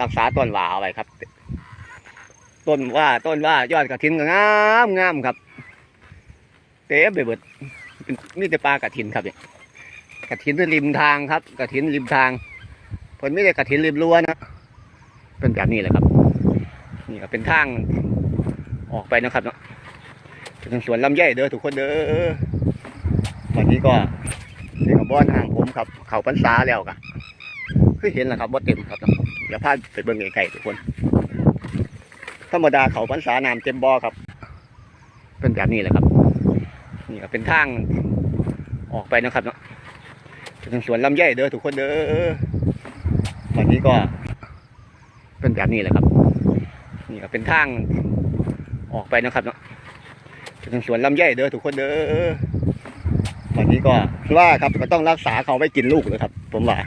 รักษาต้นว่าเอาไว้ครับ ต้นว่าต้นว่ายอดกระถินก็งามงามครับเต็มไปหมดเป็นนี่แต่ปลากระถินครับเนี่ยกระถินริมทางครับกระถินริมทางผลไม่ได้กระถินริมรั้วนะเป็นแบบนี้เลยครับ นี่ก็เป็นทางออกไปนะครับเนาะถึงสวนลำไยเด้อทุกคนเด้อวันนี้ก็นี่ก็บ้อนห่างผมครับ เขาพรรษาแล้วกะคือเห็นแล้วครับว่าเต็มครับ เนาะเดี๋ยวพาไปเบิ่งไกลๆทุกคน ธรรมดาเขาพรรษาน้ำเต็มบ่อครับ เป็นแบบนี้เลยครับ นี่ก็เป็นทางออกไปนะครับเนาะถึงสวนลำไยเด้อทุกคนเด้อวันนี้ก็ เป็นแบบนี้เลยครับ นี่ก็เป็นทางออกไปนะครับเนาะถึงสวนลำไยเด้อทุกคนเด้อวันนี้ก็ว่าครับก็ต้องรักษาเขาไว้กินลูกเลยครับ ผมว่า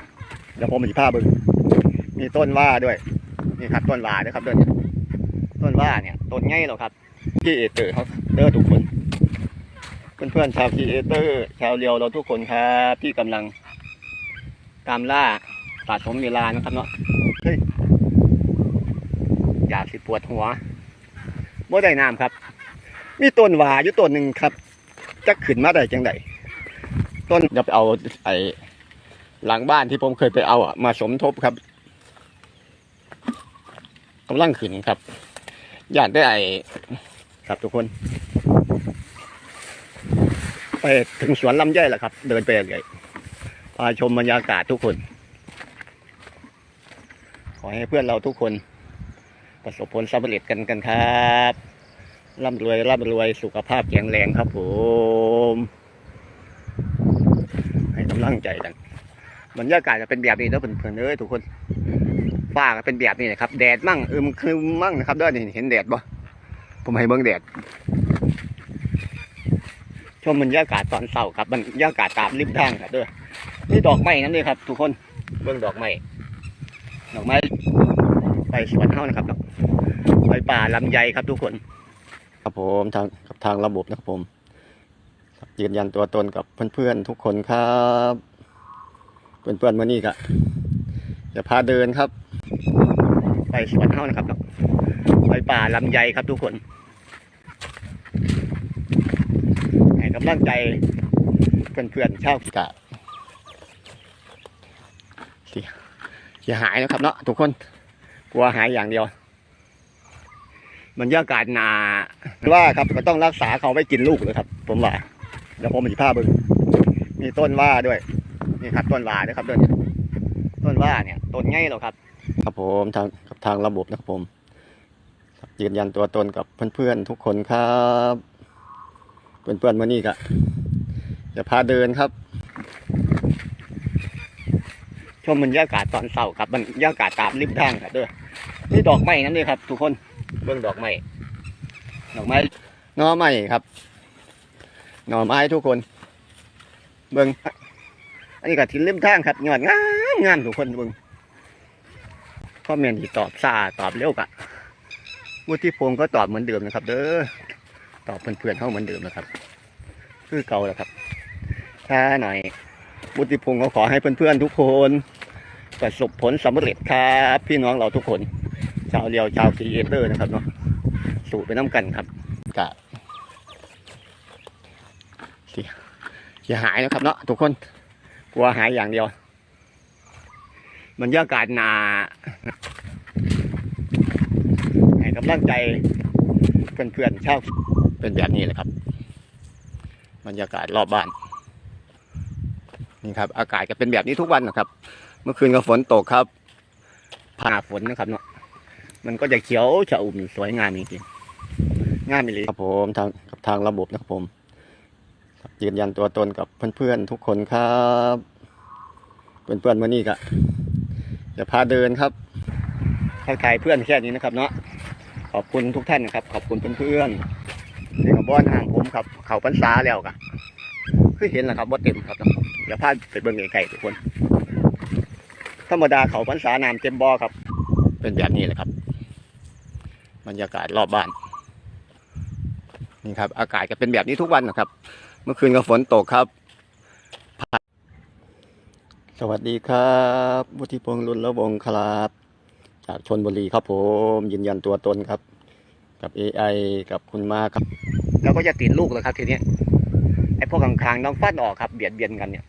เดี๋ยวผมมีผ้าเบึง มีต้นว่าด้วย นี่ครับต้นว่าด้วยครับเด้นต้นว่าเนี่ยต้นไงหรอครับพี่เอเตอร์เขาเด้อทุกคนเพื่อนๆชาวพีเอเตอร์ชาวเรียวเราทุกคนครับที่กำลังตามล่าสะสมเวลานะครับเนาะเฮ้ยอยากสิปวดหัวบ่ได้น้ำครับ มีต้นหวาอยู่ต้นหนึ่งครับจะขึ้นมาได้จังไดต้นจะไปเอาไอ้หลังบ้านที่ผมเคยไปเอาอะมาสมทบครับ กำลังขึ้นครับ อยากได้ไอครับทุกคน ไปถึงสวนลำไยแหละครับ เดินไปเลยพาชมบรรยากาศทุกคน ขอให้เพื่อนเราทุกคน ประสบผลสำเร็จกันกันครับร่ำรวยร่ำรวยสุขภาพแข็งแรงครับผม ให้กำลังใจกันบรรยากาศจะเป็นแบบนี้แล้วเพื่อนๆเอ้ยทุกคน ฟ้าก็เป็นแบบนี้นะครับแดดมั่งอึมครึมมั่งนะครับด้อนี่เห็นแดดบ่ผมให้เบิ่งแดดชมบรรยากาศตอนเช้าครับบรรยากาศตามริมทางครับด้อนี่ดอกไม้นั่นเลยครับ ทุกคนเบิ่งดอกไม้ดอกไม้ไปสวนเฮานะครับไปป่าลำไยครับทุกคน ครับผมทางกับทางระบบนะครับผมยืนยันตัวตนกับเพื่อนๆทุกคนครับ เพื่อนๆมานี่ก็ จะพาเดินครับ ไปสวนเฮานะครับไปป่าลำไยครับทุกคนให้กำลังใจเพื่อนๆชาวกะเสียเสียหายนะครับเนาะทุกคนกลัวหายอย่างเดียวบรรยากาศหนาว่าครับก็ต้องรักษาเขาไว้กินลูกเลยครับ ผมว่าเดี๋ยวผมมีผ้าเบึงมีต้นว่าด้วยนี่ครับต้นว่าด้วยครับเด้อเนี่ยต้น ว่าเนี่ยต้นไงหรอครับ ครับผมทางกับทางระบบนะครับผมยืนยันตัวตนกับเพื่อนๆทุกคนครับ เพื่อนๆมานี่ก็จะพาเดินครับ ชมบรรยากาศตอนเช้ากับบรรยากาศตามริมทางครับเด้อนี่ดอกไม้นั่นเลยครับ ทุกคนเบิ่งดอกไม้ดอกไม้หน่อไม้ครับหน่อไม้ทุกคน เบิ่ง อันนี้ก็ทิ้นริมทางครับยอดงามงามทุกคนเบิ่งก็เมนที่ตอบซาตอบเร็วกะวุฒิพงศ์ก็ตอบเหมือนเดิมนะครับ เด้อตอบเพื่อนๆเขาเหมือนเดิมนะครับ คือเก่าแล้วครับช้าหน่อยบุติพงศ์เขาขอให้เพื่อนๆทุกคนประสบผลสำเร็จครับพี่น้องเราทุกคน ชาวเรียวชาวซีเอเตอร์นะครับเนาะสู่ไปน้ำกันครับกะเสียเสียหายนะครับเนาะทุกคน กลัวหายอย่างเดียวบรรยากาศหนาให้กำลังใจเพื่อนๆชาวเป็นแบบนี้เลยครับบรรยากาศรอบบ้านนี่ครับ อากาศจะเป็นแบบนี้ทุกวันนะครับ เมื่อคืนก็ฝนตกครับผ่าฝนนะครับเนาะมันก็จะเขียวชอุ่มสวยงามจริงๆงามเลยครับผมทางกับทางระบบนะครับผม ยืนยันตัวตนกับเพื่อนๆทุกคนครับเพื่อนๆมานี่ก็จะพาเดินครับทักทายเพื่อนแค่นี้นะครับ เนาะขอบคุณทุกท่านนะครับ ขอบคุณเพื่อนๆนี่ก็บ้อนห่างผมครับ เขาพรรษาแล้วกะคือเห็นแล้วครับว่าเต็มครับเดี๋ยวพาไปเบิ่งไกลๆทุกคน ธรรมดาเขาพรรษาน้ำเต็มบ่อครับ เป็นแบบนี้เลยครับบรรยากาศรอบบ้านนี่ครับ อากาศจะเป็นแบบนี้ทุกวันนะครับ เมื่อคืนก็ฝนตกครับ สวัสดีครับวุฒิพงษ์รุนละวงศ์ครับ จากชนบุรีครับผมยืนยันตัวตนครับ กับ AI กับคุณมาครับ แล้วก็จะติดลูกเลยครับทีเนี้ยไอ้พวกข้างๆต้องฟัดออกครับเบียดเบียนกันเนี่ย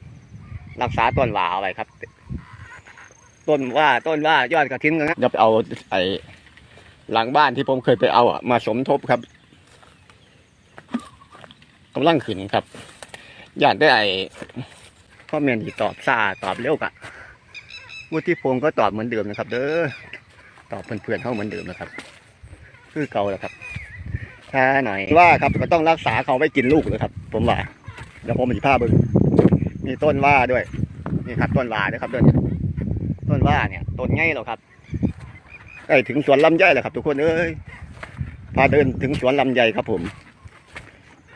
รักษาต้นหว่าเอาไว้ครับ ต้นว่าต้นว่ายอดกระถินกันนะเดี๋ยวไปเอาไอ้หลังบ้านที่ผมเคยไปเอาอะมาสมทบครับ กำลังขึ้นครับ อยากได้ไอ้ข้อเมนที่ตอบซาตอบเร็วกะวุฒิพงศ์ก็ตอบเหมือนเดิมนะครับ เด้อตอบเพื่อนๆเขาเหมือนเดิมนะครับ คือเก่าแล้วครับช้าหน่อยว่าครับก็ต้องรักษาเขาไว้กินลูกเลยครับ ผมว่าเดี๋ยวผมมีภาบึงมีต้นว่าด้วยนี่ครับต้นว่าด้วยครับเดินต้นว่าเนี่ยต้นไงหรอครับใกล้ถึงสวนลำไยแล้วครับ ทุกคนเอ้ยพาเดินถึงสวนลำไยครับผม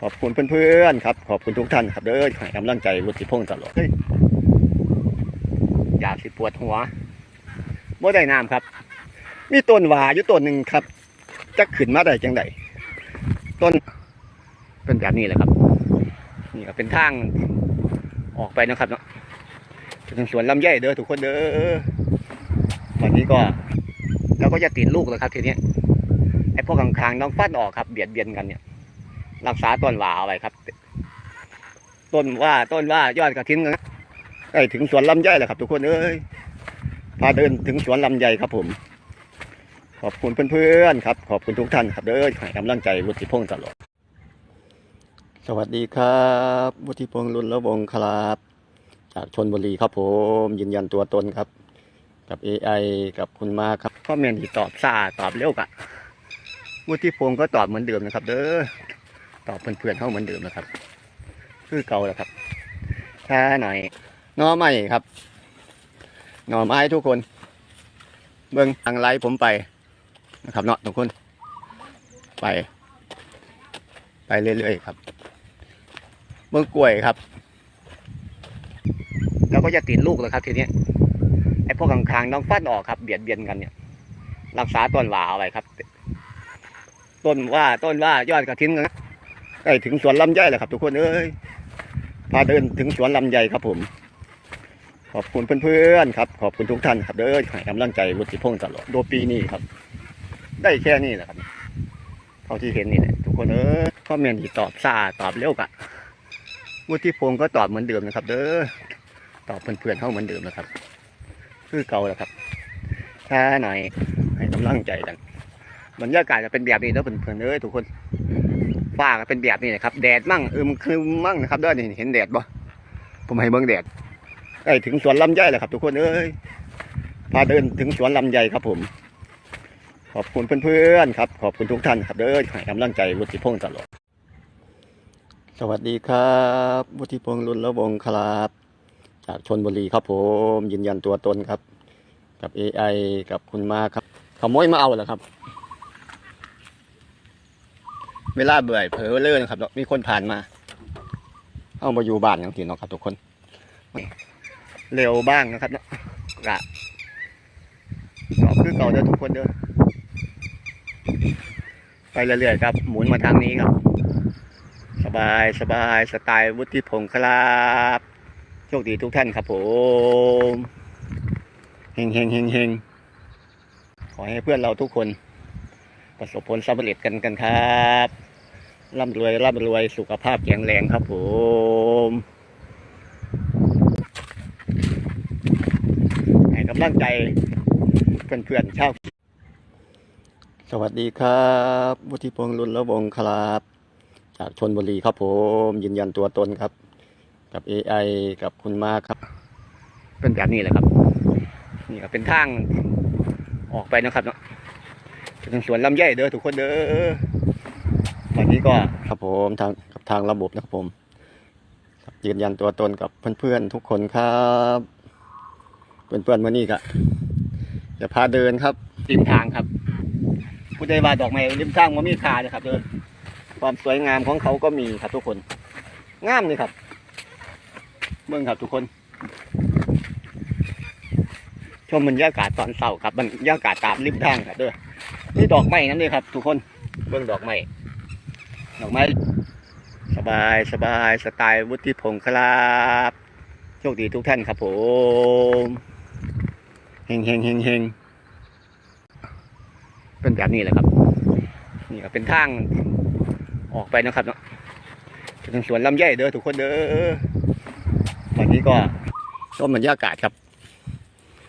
อบคุณเพื่อนๆครับ ขอบคุณทุกท่านครับเด้อให้กำลังใจวุฒิพงศ์ตลอดเฮ้ยอยากสิปวดหัวบ่ได้น้ำครับ มีต้นหวาอยู่ต้นหนึ่งครับจะขึ้นมาได้จังไดต้นเป็นแบบนี้แหละครับ นี่ก็เป็นทางออกไปนะครับเนาะถึงสวนลำไยเด้อทุกคนเด้อวันนี้ก็เราก็จะติดลูกแล้วครับ ทีนี้ไอ้พวกข้างๆต้องฟัดออกครับ เบียดเบียนกันเนี่ย รักษาต้นหว่าเอาไว้ครับ ต้นว่าต้นว่ายอดกระถินกันะใกล้ถึงสวนลำไยแล้วครับ ทุกคนเอ้ยพาเดินถึงสวนลำไยครับ ผม ขอบคุณเพื่อนๆครับ ขอบคุณทุกท่านครับเด้อให้กำลังใจวุฒิพงศ์ตลอดสวัสดีครับวุฒิพงศ์รุนละวงครับ จากชนบุรีครับผมยืนยันตัวตนครับ กับ AI กับคุณมาครับข้อเมนที่ตอบซาตอบเร็วกะวุฒิพงศ์ก็ตอบเหมือนเดิมนะครับ เด้อ ตอบเพื่อนๆเขาเหมือนเดิมนะครับ คือเก่าแล้วครับช้าหน่อยนอไม่ครับหน่อไม้ทุกคน เบิ้งทางไลฟ์ผมไปนะครับเนาะทุกคน ไป ไปเรื่อยๆครับ เบิ้งกล้วยครับแล้วก็จะติดลูกเลยครับทีนี้ไอ้พวกข้างๆต้องฟัดออกครับ เบียดเบียนกันเนี่ย รักษาต้นหว่าเอาไว้ครับ ต้นว่าต้นว่ายอดกระถินกัน ใกล้ถึงสวนลำไยแล้วครับ ทุกคนเอ้ยพาเดินถึงสวนลำไยครับผม ขอบคุณเพื่อนๆครับ ขอบคุณทุกท่านครับเด้อให้กำลังใจวุฒิพงศ์ตลอดโดปีนี้ครับ ได้แค่นี้แหละครับเท่าที่เห็นนี่แหละทุกคนเออข้อเมนที่ตอบซาตอบเร็วกะวุฒิพงศ์ก็ตอบเหมือนเดิมนะครับ เด้อตอบเพื่อนๆเข้าเหมือนเดิมนะครับ คือเก่าแล้วครับช้าหน่อยให้กำลังใจกันบรรยากาศจะเป็นแบบนี้แล้วเพื่อนๆเอ้ยทุกคน ฟ้าก็เป็นแบบนี้นะครับ แดดมั่งอึมครึมมั่งนะครับด้อนี่เห็นแดดบ่ผมให้เบิ่งแดดใกล้ถึงสวนลำไยแล้วครับ ทุกคนเอ้ยพาเดินถึงสวนลำไยครับ ผม ขอบคุณเพื่อนๆครับ ขอบคุณทุกท่านครับเด้อให้กำลังใจวุฒิพงศ์ตลอดสวัสดีครับวุฒิพงศ์รุนละวงครับ จากชนบุรีครับผม ยืนยันตัวตนครับ กับ AI กับคุณมาครับขโมยมาเอาเหรอครับ เวลาเบื่อเผลอเลื่อนครับเนามีคนผ่านมา เอามาอยู่บ้านอย่างที่นาะครับทุกคน เร็วบ้างนะครับเนาะกะก็คือเก่าเด้อทุกคนเด้อไปเรื่อยๆครับ หมุนมาทางนี้ครับ สบายสบายสไตล์วุฒิพงศ์ครับโชคดีทุกท่านครับผมเฮงเฮงเฮงเฮงขอให้เพื่อนเราทุกคนประสบผลสำเร็จกันกันครับ ร่ำรวยร่ำรวยสุขภาพแข็งแรงครับผมให้กำลังใจเพื่อนๆชาวสวัสดีครับวุฒิพงศ์รุนละวงศ์ครับ จากชนบุรีครับผมยืนยันตัวตนครับ กับ AI กับคุณมาครับ เป็นแบบนี้แหละครับ นี่ก็เป็นทางออกไปนะครับเนาะถึงสวนลำไยเด้อทุกคนเด้อ วันนี้ก็ครับผมทางกับทางระบบนะครับผมครับยืนยันตัวตนกับเพื่อนๆทุกคนครับ เพื่อนๆมานี่ก็จะพาเดินครับริมทางครับผู้ใดว่าดอกไม้ริมทางมันมีค่าเลยครับเด้อความสวยงามของเขาก็มีครับทุกคนงามเลยครับ เมืองครับทุกคน ชมบรรยากาศตอนเช้ากับบรรยากาศตามริมทางครับเด้อนี่ดอกไม้นั่นเลยครับ ทุกคนเบื้องดอกไม้ ดอกไม้สบายสบายสไตล์วุฒิพงศ์ครับโชคดีทุกท่านครับผมเฮงเฮงเฮงเฮงเป็นแบบนี้แหละครับ นี่ก็เป็นทางออกไปนะครับเนาะเป็นสวนลำไยเด้อทุกคนเด้อตอนนี้ก็ชมบรรยากาศครับ